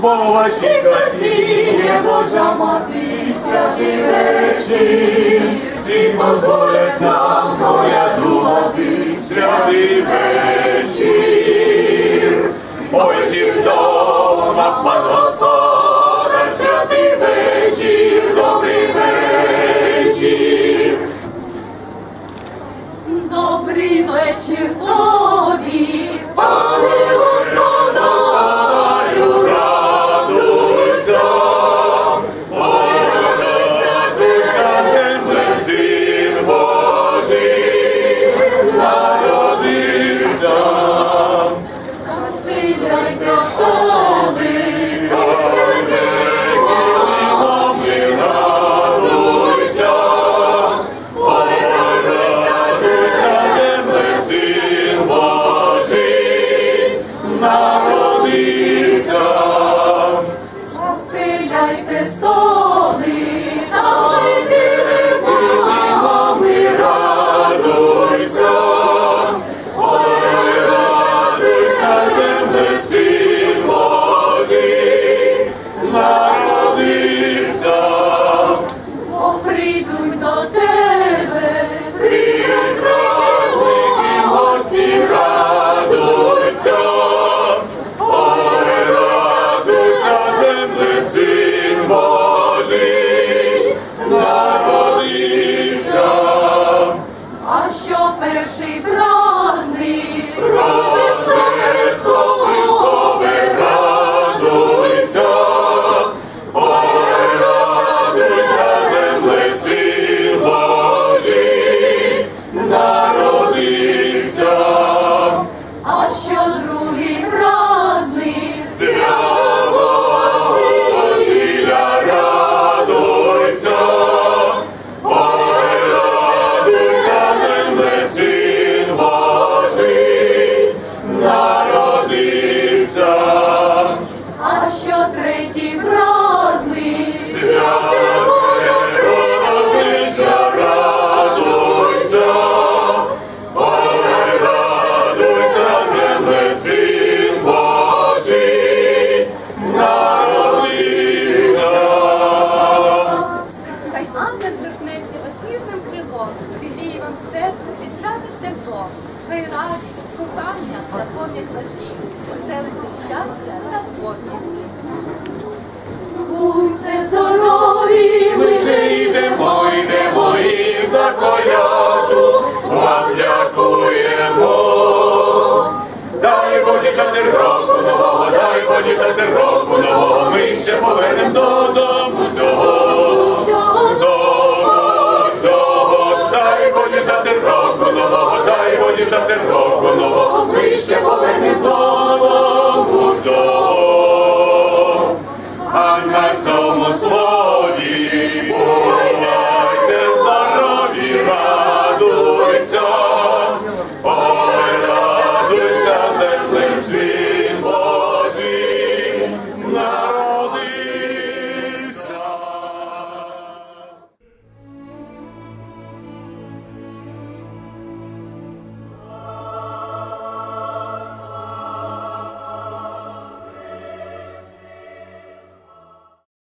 Bubovačikati je Boža matistra ti a ti de da нам серце підсвятить тепло, хай радість, кохання наповнять важні, Оселиться щастя та спокій. Будьте здорові, ми вже йдемо, йдемо і за кольор. 나